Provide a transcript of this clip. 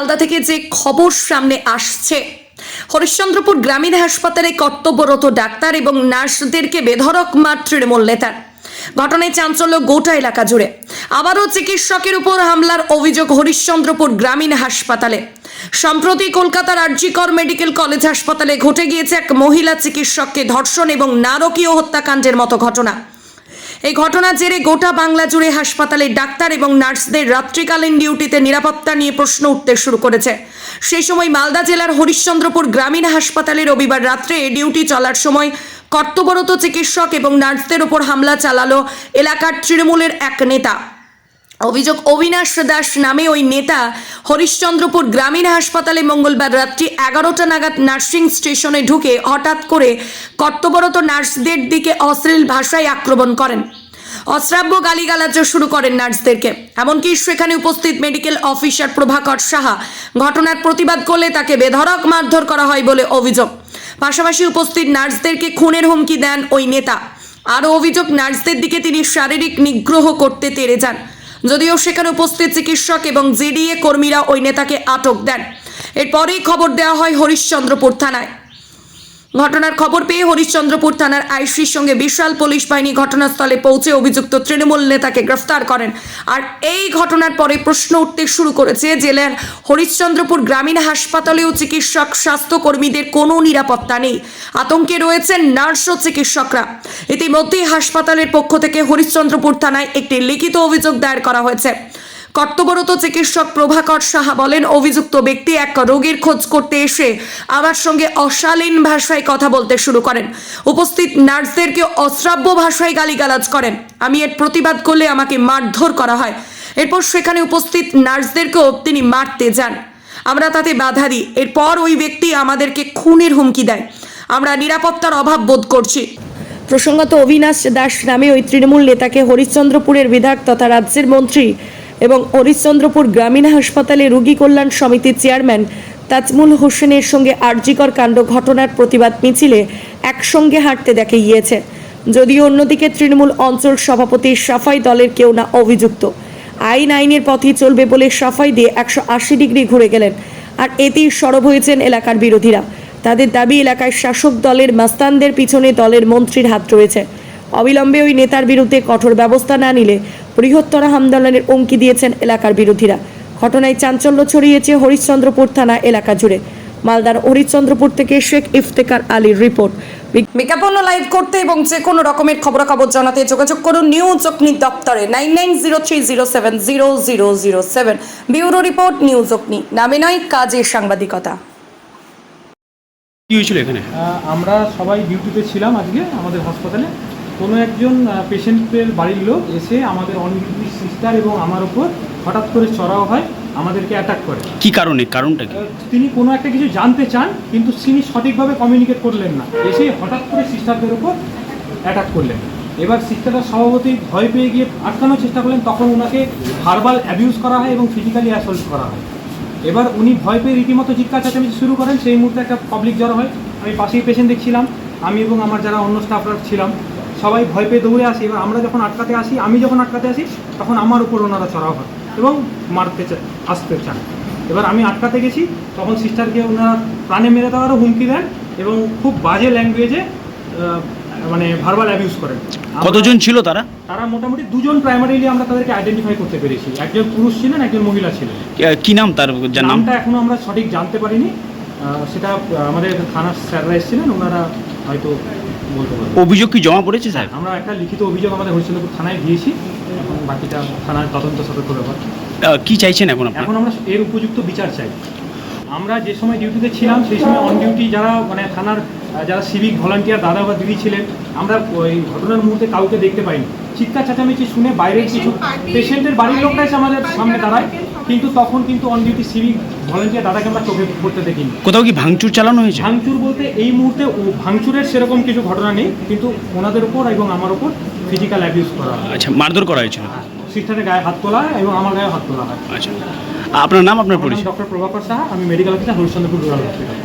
মালদা থেকে যে খবর সামনে আসছে। হরিশ্চন্দ্রপুর গ্রামীণ হাসপাতালে কর্তব্যরত ডাক্তার এবং নার্সদেরকে বেধড়ক মার তৃণমূল নেতার ঘটনায় চাঞ্চল্য গোটা এলাকা জুড়ে। আবারও চিকিৎসকের উপর হামলার অভিযোগ হরিশ্চন্দ্রপুর গ্রামীণ হাসপাতালে। সম্প্রতি কলকাতার আরজিকর মেডিকেল কলেজ হাসপাতালে ঘটে গিয়েছে এক মহিলা চিকিৎসককে ধর্ষণ এবং নারকীয় হত্যাকাণ্ডের মতো ঘটনা। এই ঘটনার জেরে গোটা বাংলা জুড়ে হাসপাতালে ডাক্তার এবং নার্সদের রাত্রিকালীন ডিউটিতে নিরাপত্তা নিয়ে প্রশ্ন উঠতে শুরু করেছে। সেই সময় মালদা জেলার হরিশ্চন্দ্রপুর গ্রামীণ হাসপাতালে রবিবার রাত্রে ডিউটি চলার সময় কর্তব্যরত চিকিৎসক এবং নার্সদের ওপর হামলা চালালো এলাকার তৃণমূলের এক নেতা। অভিযোগ, অবিনাশ দাস নামে ওই নেতা হরিশ্চন্দ্রপুর গ্রামীণ হাসপাতালে মঙ্গলবার রাত্রি এগারোটা নাগাদ নার্সিং স্টেশনে ঢুকে হঠাৎ করে কর্তব্যরত নার্সদের দিকে অশ্লীল ভাষায় আক্রমণ করেন। অশ্রাব্য গালিগালাজ শুরু করেন নার্সদেরকে। এমনকি সেখানে উপস্থিত মেডিকেল অফিসার প্রভাকর সাহা ঘটনার প্রতিবাদ করলে তাকে বেধড়ক মারধর করা হয় বলে অভিযোগ। পাশাপাশি উপস্থিত নার্সদেরকে খুনের হুমকি দেন ওই নেতা। আরও অভিযোগ, নার্সদের দিকে তিনি শারীরিক নিগ্রহ করতে তেড়ে যান। যদিও সেখানে উপস্থিত চিকিৎসক এবং জেডিএ কর্মীরা ওই নেতাকে আটক দেন। এরপরেই খবর দেওয়া হয় হরিশ্চন্দ্রপুর থানায়। ঘটনার খবর পেয়ে হরিশ্চন্দ্রপুর থানার আইসির সঙ্গে বিশাল পুলিশ বাহিনী ঘটনাস্থলে পৌঁছে অভিযুক্ত তৃণমূল নেতাকে গ্রেফতার করেন। আর এই ঘটনার পরে প্রশ্ন উঠতে শুরু করেছে জেলার হরিশ্চন্দ্রপুর গ্রামীণ হাসপাতালেও চিকিৎসক, স্বাস্থ্যকর্মীদের কোনো নিরাপত্তা নেই। আতঙ্কে রয়েছেন নার্স ও চিকিৎসকরা। ইতিমধ্যেই হাসপাতালের পক্ষ থেকে হরিশ্চন্দ্রপুর থানায় একটি লিখিত অভিযোগ দায়ের করা হয়েছে। কর্তব্যরত চিকিৎসক প্রভাকর সাহা বলেন, অভিযুক্ত ব্যক্তি এক রোগীর খোঁজ করতে এসে আমার সঙ্গে অশালীন ভাষায় কথা বলতে শুরু করেন। উপস্থিত নার্সদেরকে অশ্রাব্য ভাষায় গালিগালাজ করেন। আমি এর প্রতিবাদ করলে আমাকে মারধর করা হয়। এরপর সেখানে উপস্থিত নার্সদেরকেও তিনি মারতে যান। আমরা তাতে বাধা দিই। এরপর ওই ব্যক্তি আমাদেরকে খুনের হুমকি দেয়। আমরা নিরাপত্তার অভাব বোধ করছি। প্রসঙ্গত অবিনাশ দাস নামে ওই তৃণমূল নেতাকে হরিশ্চন্দ্রপুরের বিধায়ক তথা রাজ্যের মন্ত্রী এবং হরিশ্চন্দ্রপুর গ্রামীণ হাসপাতালে রোগী কল্যাণ সমিতির চেয়ারম্যান তাজমুল হোসেনের সঙ্গে আরজিকর কাণ্ড ঘটনার প্রতিবাদ মিছিলে একসঙ্গে হাঁটতে দেখে গিয়েছে। যদিও অন্যদিকে তৃণমূল অঞ্চল সভাপতি সাফাই দলের কেউ না অভিযুক্ত। আইন আইনের পথেই চলবে বলে সাফাই দিয়ে একশো আশি ডিগ্রি ঘুরে গেলেন। আর এতেই সরব হয়েছেন এলাকার বিরোধীরা। তাদের দাবি, এলাকায় শাসক দলের মাস্তানদের পিছনে দলের মন্ত্রীর হাত রয়েছে। অবিলম্বে ওই নেতার বিরুদ্ধে কঠোর ব্যবস্থা না নিলে বৃহত্তর আন্দোলনের হুমকি দিয়েছেন এলাকার বিরোধীরা। ঘটনায় চাঞ্চল্য ছড়িয়েছে হরিশ্চন্দ্রপুর থানা এলাকা জুড়ে। মালদার হরিশ্চন্দ্রপুর থেকে শেখ ইফতেকার আলীর রিপোর্ট। বিজ্ঞাপন লাইভ করতে এবং যে কোনো রকমের খবরাখবর জানাতে যোগাযোগ করুন নিউজ অগ্নি দপ্তরে nine nine zero three zero seven zero zero zero seven. Bureau report news Agni. নামে নয় কাজে সাংবাদিকতা। কি হয়েছিল এখানে? আমরা সবাই ডিউটিতে ছিলাম আজকে আমাদের হাসপাতালে। কোনো একজন পেশেন্টের বাড়ির লোক এসে আমাদের অন সিস্টার এবং আমার ওপর হঠাৎ করে চড়াও হয় আমাদেরকে অ্যাটাক করে। কি কারণে? কারণটা কি? তিনি কোনো একটা কিছু জানতে চান কিন্তু তিনি সঠিকভাবে কমিউনিকেট করলেন না। এসে হঠাৎ করে সিস্টারদের উপর অ্যাটাক করলেন। এবার সিস্টাররা স্বভাবতই ভয় পেয়ে গিয়ে আটকানোর চেষ্টা করলেন তখন ওনাকে ভার্বাল অ্যাবিউজ করা হয় এবং ফিজিক্যালি অ্যাসল্ট করা হয়। এবার উনি ভয় পেয়ে রীতিমতো চিৎকার চেঁচামেচি শুরু করেন সেই মুহূর্তে একটা পাবলিক জড়ো হয়। আমি পাশেই পেশেন্ট দেখছিলাম। আমি এবং আমার যারা অন্য স্টাফরা ছিলাম সবাই ভয় পেয়ে দৌড়ে আসি এবার আমরা যখন আটকাতে আসি আমি যখন আটকাতে আসি তখন আমার উপর ওনারা চড়াও হয় এবং মারতে আসতে চান। এবার আমি আটকাতে গেছি তখন সিস্টারকে ওনারা প্রাণে মেরে দেওয়ারও হুমকি দেন এবং খুব বাজে ল্যাঙ্গুয়েজে মানে ভার্বাল অ্যাবিউজ করেন। কতজন ছিল তারা? তারা মোটামুটি দুজন প্রাইমারিলি আমরা তাদেরকে আইডেন্টিফাই করতে পেরেছি। একজন পুরুষ ছিলেন একজন মহিলা ছিলেন। কি- কি নাম তার? নামটা এখনও আমরা সঠিক জানতে পারিনি। সেটা আমাদের থানার স্যাররা এসেছিলেন ওনারা হয়তো বলতে অভিযোগ কি জমা পড়েছে স্যার আমরা একটা লিখিত অভিযোগ আমাদের হরিশ্চন্দ্রপুর থানায় দিয়েছি এখন বাকিটা থানার তদন্ত সতর্ক ব্যাপার কি চাইছেন এখন এখন আমরা এর উপযুক্ত বিচার চাই। আমরা যে সময় ডিউটিতে ছিলাম সেই সময় অন ডিউটি যারা মানে থানার যারা সিভিক ভলান্টিয়ার দাদা বা দিদি ছিলেন আমরা ওই ঘটনার মুহূর্তে কাউকে দেখতে পাইনি। চিৎকার চেঁচামেচি শুনে বাইরের কিছু পেশেন্টের বাড়ির এসে আমাদের সামনে দাঁড়ায়। কিন্তু তখন কিন্তু অন ডিউটি সিভিক ভলান্টিয়ার দাদাকে আমরা চোখে পড়তে দেখিনি। কোথাও কি ভাঙচুর চালানো হয়েছে? ভাঙচুর বলতে এই মুহূর্তে ও ভাঙচুরের সেরকম কিছু ঘটনা নেই কিন্তু ওনাদের উপর এবং আমার উপর ফিজিক্যাল অ্যাবিউজ করা হয়। আচ্ছা মারধর করা হয়েছিল? সিস্টারের গায়ে হাত তোলা হয় এবং আমার গায়ে হাত তোলা হয়। আচ্ছা আপনার নাম আপনার পরিচয়? ডক্টর প্রভাকর সাহা আমি medical officer Harishchandrapur rural hospital